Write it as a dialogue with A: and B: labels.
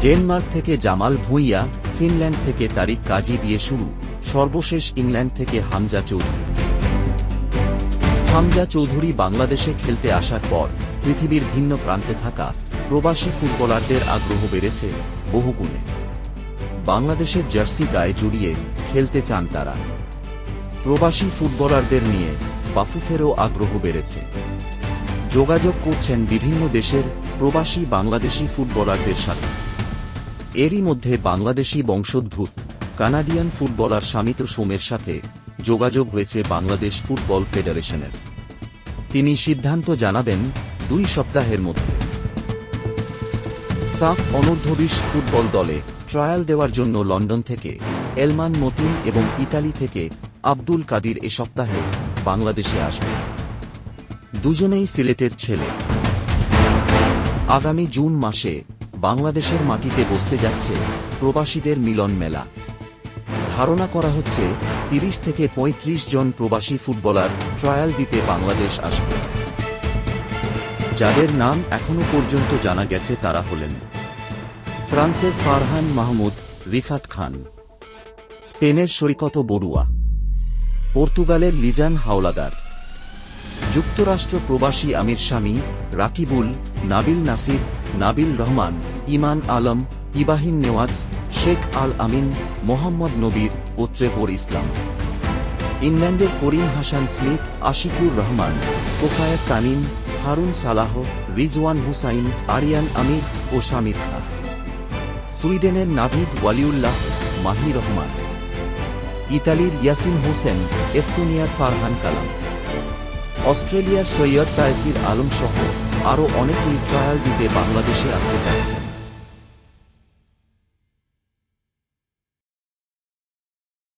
A: Denmark থেকে Jamal Bhuiyan Finland থেকে তারিক কাজী দিয়ে শুরু। সর্বশেষ ইংল্যান্ড থেকে হামজা চৌধুরী। হামজা চৌধুরী বাংলাদেশে খেলতে আসার পর পৃথিবীর ভিন্ন প্রান্তে থাকা প্রবাসী ফুটবলারদের আগ্রহ বেড়েছে বহুগুণে। বাংলাদেশের জার্সি গায়ে জড়িয়ে খেলতে চান তারা। প্রবাসী ফুটবলারদের নিয়ে বাফুফেরও আগ্রহ বেড়েছে। যোগাযোগ করছেন বিভিন্ন দেশের প্রবাসী বাংলাদেশি ফুটবলারদের সাথে। এরই মধ্যে বাংলাদেশি বংশোদ্ভূত, কানাডিয়ান ফুটবলার শামিত সোমের সাথে যোগাযোগ হয়েছে বাংলাদেশ ফুটবল ফেডারেশনের। তিনি সিদ্ধান্ত জানাবেন দুই সপ্তাহের মধ্যে। সাফ অনূর্ধ্ব বিশ ফুটবল দলে ট্রায়াল দেওয়ার জন্য লন্ডন থেকে এলমান মতিন এবং ইতালি থেকে আব্দুল কাদির এ সপ্তাহে বাংলাদেশে আসবে। দুজনেই সিলেটের ছেলে। আগামী জুন মাসে বাংলাদেশের মাটিতে বসতে যাচ্ছে প্রবাসীদের মিলন মেলা। ধারণা করা হচ্ছে তিরিশ থেকে ৩৫ জন প্রবাসী ফুটবলার ট্রায়াল দিতে বাংলাদেশ আসবে। যাদের নাম এখনও পর্যন্ত জানা গেছে তারা হলেন ফ্রান্সের ফারহান মাহমুদ, রিফাত খান। স্পেনের সৈকত বড়ুয়া। পর্তুগালের লিজান হাওলাদার। যুক্তরাষ্ট্র প্রবাসী আমির স্বামী রাকিবুল, নাবিল নাসির, নাবিল রহমান, ইমান আলম ইবাহিন নেওয়াজ, শেখ আল আমিন, মোহাম্মদ নবীর ও ত্রেভর ইসলাম। ইংল্যান্ডের করিম হাসান স্মিথ, আশিকুর রহমান কোফায়েত তানিম, হারুন সালাহ, রিজওয়ান হুসাইন, আরিয়ান আমির ও শামির খা সুইডেনের নাভিদ ওয়ালিউল্লাহ, মাহি রহমান। ইতালির ইয়াসিন হোসেন, এস্তোনিয়ার ফারহান কালাম। অস্ট্রেলিয়ার সৈয়দ তাইসির আলম সহ আরও অনেকেই ট্রায়াল দিতে বাংলাদেশে আসতে চাচ্ছেন